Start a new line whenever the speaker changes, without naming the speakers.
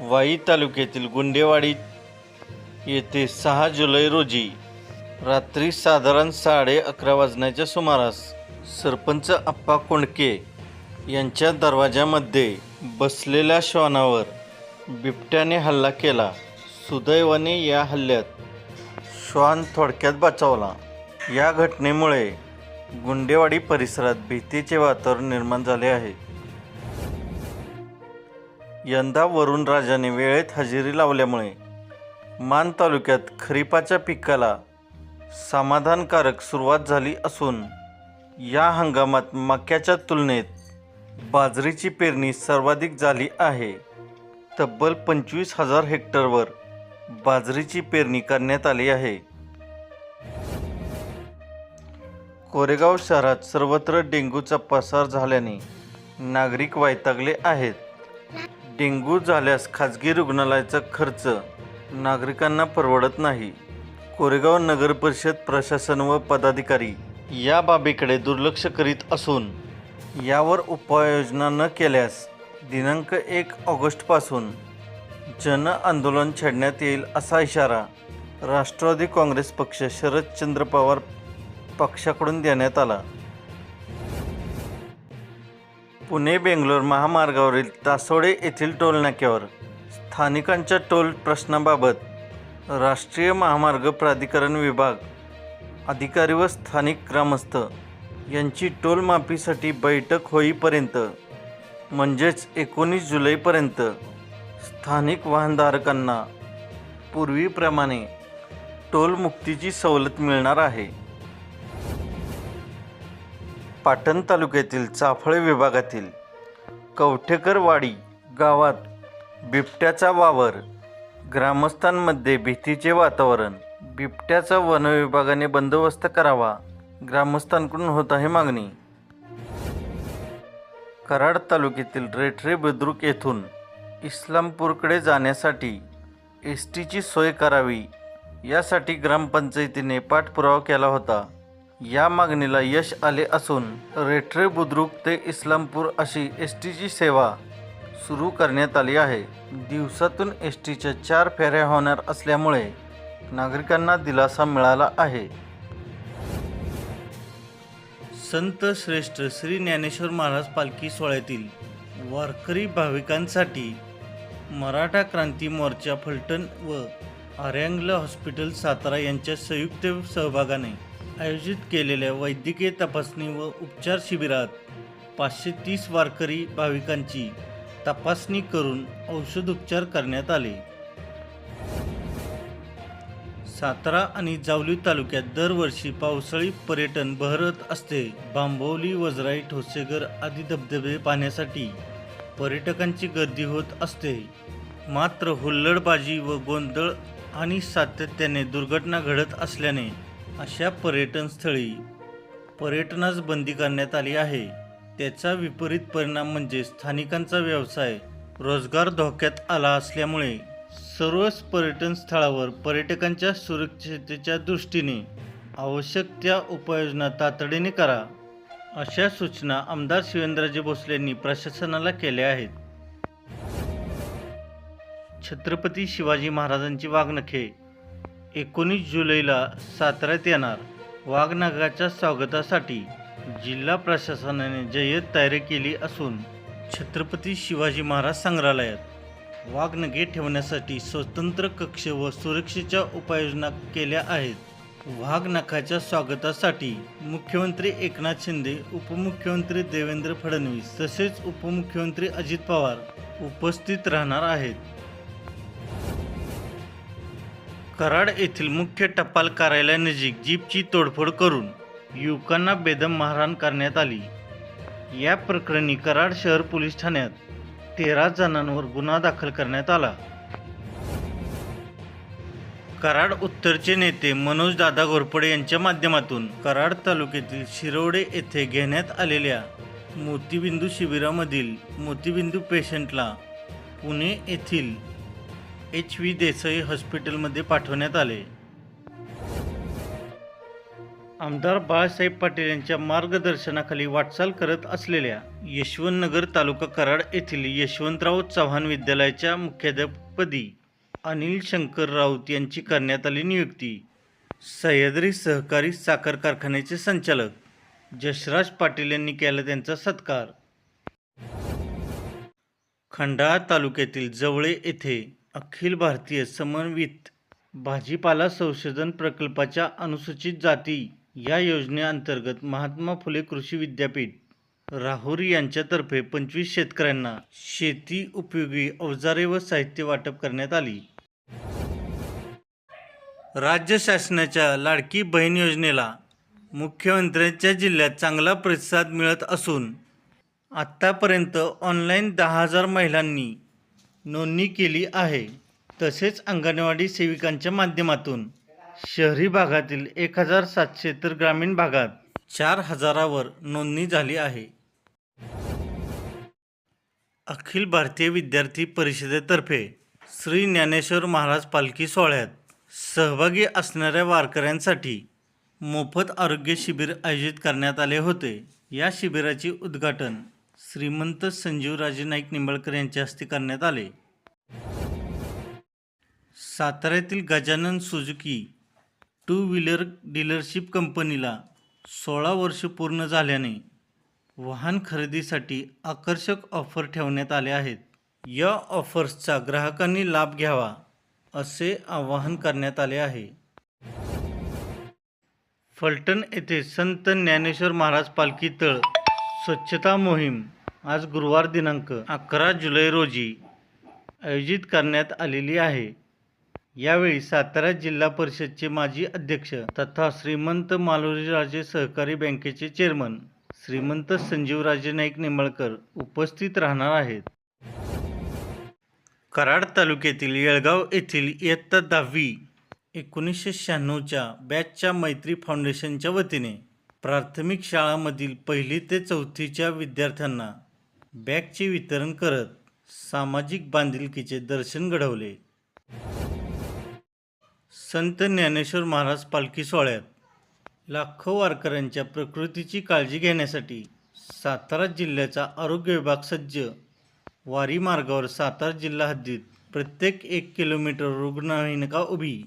वाई तालुक्यातील गुंडेवाडी येथे सहा जुलै रोजी रात्री साधारण साडे अकरा वाजण्याच्या सुमारास सरपंच आप्पा कोंडके यांच्या दरवाजामध्ये बसलेल्या श्वानावर बिबट्याने हल्ला केला. सुदैवाने या हल्ल्यात श्वान थोडक्यात बचावला. या घटनेमुळे गुंडेवाडी परिसरात भीतीचे वातावरण निर्माण झाले आहे. यंदा वरुणराजाने वेळेत हजेरी लावल्यामुळे मान तालुक्यात खरीपाच्या पिकाला समाधानकारक सुरुवात झाली असून या हंगामात मक्याच्या तुलनेत बाजरीची पेरणी सर्वाधिक झाली आहे. तब्बल पंचवीस हजार हेक्टरवर बाजरीची पेरणी करण्यात आली आहे. कोरेगाव शहरात सर्वत्र डेंग्यूचा पसार झाल्याने नागरिक वैतागले आहेत. डेंग्यू झाल्यास खाजगी रुग्णालयाचा खर्च नागरिकांना परवडत नाही. कोरेगाव नगर परिषद प्रशासन व पदाधिकारी या बाबीकडे दुर्लक्ष करीत असून यावर उपाययोजना न केल्यास दिनांक एक ऑगस्टपासून जन आंदोलन छेडण्यात येईल असा इशारा राष्ट्रवादी काँग्रेस पक्ष शरदचंद्र पवार पक्षाकडून देण्यात आला. पुणे बेंगलोर महामार्गावरील तासोडे येथील टोलनाक्यावर स्थानिकांच्या टोल प्रश्नाबाबत राष्ट्रीय महामार्ग प्राधिकरण विभाग अधिकारी व स्थानिक ग्रामस्थ यांची टोलमाफीसाठी बैठक होईपर्यंत म्हणजेच एकोणीस जुलैपर्यंत स्थानिक वाहनधारकांना पूर्वीप्रमाणे टोलमुक्तीची सवलत मिळणार आहे. पाटण तालुक्यातील चाफळे विभागातील कवठेकरवाडी गावात बिबट्याचा वावर ग्रामस्थांमध्ये भीतीचे वातावरण बिबट्याचा वनविभागाने बंदोबस्त करावा ग्रामस्थांकडून होत आहे मागणी. कराड तालुक्यातील रेठरे बुद्रुक येथून इस्लामपूरकडे जाण्यासाठी एस टीची सोय करावी यासाठी ग्रामपंचायतीने पाठपुरावा केला होता. या मागणीला यश आले असून रेठरे बुद्रुक ते इस्लामपूर अशी एस टीची सेवा सुरू करण्यात आली आहे. दिवसातून एस टीच्या चार फेऱ्या होणार असल्यामुळे नागरिकांना दिलासा मिळाला आहे. संत श्रेष्ठ श्री ज्ञानेश्वर महाराज पालखी सोहळ्यातील वारकरी भाविकांसाठी मराठा क्रांती मोर्चा फलटण व आर्यांगला हॉस्पिटल सातारा यांच्या संयुक्त सहभागाने आयोजित केलेल्या वैद्यकीय तपासणी व उपचार शिबिरात पाचशे तीस वारकरी भाविकांची तपासणी करून औषधोपचार करण्यात आले. सातारा आणि जावली तालुक्यात दरवर्षी पावसाळी पर्यटन बहरत असते. बांबवली वजराई ठोसेगर आदी धबधबे पाहण्यासाठी पर्यटकांची गर्दी होत असते. मात्र हुल्लडबाजी व गोंधळ आणि सातत्याने दुर्घटना घडत असल्याने अशा पर्यटनस्थळी पर्यटनास बंदी करण्यात आली आहे. त्याचा विपरीत परिणाम म्हणजे स्थानिकांचा व्यवसाय रोजगार धोक्यात आला असल्यामुळे सर्वच पर्यटन स्थळावर पर्यटकांच्या सुरक्षिततेच्या दृष्टीने आवश्यक त्या उपाययोजना तातडीने करा अशा सूचना आमदार शिवेंद्रजी भोसले यांनी प्रशासनाला केल्या आहेत. छत्रपती शिवाजी महाराजांची वागणखे एकोणीस जुलैला साताऱ्यात येणार. वाघनागाच्या स्वागतासाठी जिल्हा प्रशासनाने जय्यत तयारी केली असून छत्रपती शिवाजी महाराज संग्रहालयात वाघनगे ठेवण्यासाठी स्वतंत्र कक्ष व सुरक्षेच्या उपाययोजना केल्या आहेत. वाघनखाच्या स्वागतासाठी मुख्यमंत्री एकनाथ शिंदे उपमुख्यमंत्री देवेंद्र फडणवीस तसेच उपमुख्यमंत्री अजित पवार उपस्थित राहणार आहेत. कराड येथील मुख्य टपाल कार्यालयानजीक जीपची तोडफोड करून युवकांना बेदम मारहाण करण्यात आली. या प्रकरणी कराड शहर पोलीस ठाण्यात तेरा जणांवर गुन्हा दाखल करण्यात आला. कराड उत्तरचे नेते मनोज दादा घोरपडे यांच्या माध्यमातून कराड तालुक्यातील शिरोडे येथे घेण्यात आलेल्या मोतीबिंदू शिबिरामधील मोतीबिंदू पेशंटला पुणे येथील एच व्ही देसाई हॉस्पिटलमध्ये पाठवण्यात आले. आमदार बाळासाहेब पाटील यांच्या मार्गदर्शनाखाली वाटचाल करत असलेल्या यशवंतनगर तालुका कराड येथील यशवंतराव चव्हाण विद्यालयाच्या मुख्याध्यापकपदी अनिल शंकर राऊत यांची करण्यात आली नियुक्ती. सह्याद्री सहकारी साखर कारखान्याचे संचालक जशराज पाटील यांनी केला त्यांचा सत्कार. खंडाळा तालुक्यातील जवळे येथे अखिल भारतीय समन्वित भाजीपाला संशोधन प्रकल्पाच्या अनुसूचित जाती या योजनेअंतर्गत महात्मा फुले कृषी विद्यापीठ राहुरी यांच्यातर्फे पंचवीस शेतकऱ्यांना शेती उपयोगी अवजारे व साहित्य वाटप करण्यात आली. राज्य शासनाच्या लाडकी बहीण योजनेला मुख्यमंत्र्यांच्या जिल्ह्यात चांगला प्रतिसाद मिळत असून आत्तापर्यंत ऑनलाईन दहा हजार महिलांनी नोंदणी केली आहे. तसेच अंगणवाडी सेविकांच्या माध्यमातून शहरी भागातील एक हजार सातशे तर ग्रामीण भागात चार हजारावर नोंदणी झाली आहे. अखिल भारतीय विद्यार्थी परिषदेतर्फे श्री ज्ञानेश्वर महाराज पालखी सोहळ्यात सहभागी असणाऱ्या वारकऱ्यांसाठी मोफत आरोग्य शिबिर आयोजित करण्यात आले होते. या शिबिराचे उद्घाटन श्रीमंत संजीवराजे नाईक निंबाळकर यांच्या हस्ते करण्यात आले. साताऱ्यातील Gajanan Suzuki two wheeler dealership कंपनीला सोळा वर्ष पूर्ण झाल्याने वाहन खरेदीसाठी आकर्षक ऑफर ठेवण्यात आले आहेत. या ऑफर्सचा ग्राहकांनी लाभ घ्यावा असे आवाहन करण्यात आले आहे. फलटण येथे संत ज्ञानेश्वर महाराज पालखी तळ स्वच्छता मोहीम आज गुरुवार दिनांक अकरा जुलै रोजी आयोजित करण्यात आलेली आहे. यावेळी सातारा जिल्हा परिषदचे माजी अध्यक्ष तथा श्रीमंत मालोजीराजे सहकारी बँकेचे चेअरमन श्रीमंत संजीवराजे नाईक निंबाळकर उपस्थित राहणार आहेत. कराड तालुक्यातील येळगाव येथील इयत्ता दहावी एकोणीसशे शहाण्णवच्या बॅचच्या मैत्री फाउंडेशनच्या वतीने प्राथमिक शाळांमधील पहिली ते चौथीच्या विद्यार्थ्यांना बॅगचे वितरण करत सामाजिक बांधिलकीचे दर्शन घडवले. संत ज्ञानेश्वर महाराज पालखी सोहळ्यात लाखो वारकऱ्यांच्या प्रकृतीची काळजी घेण्यासाठी सातारा जिल्ह्याचा आरोग्य विभाग सज्ज. वारी मार्गावर सातारा जिल्हा हद्दीत प्रत्येक एक किलोमीटर रुग्णवाहिका उभी.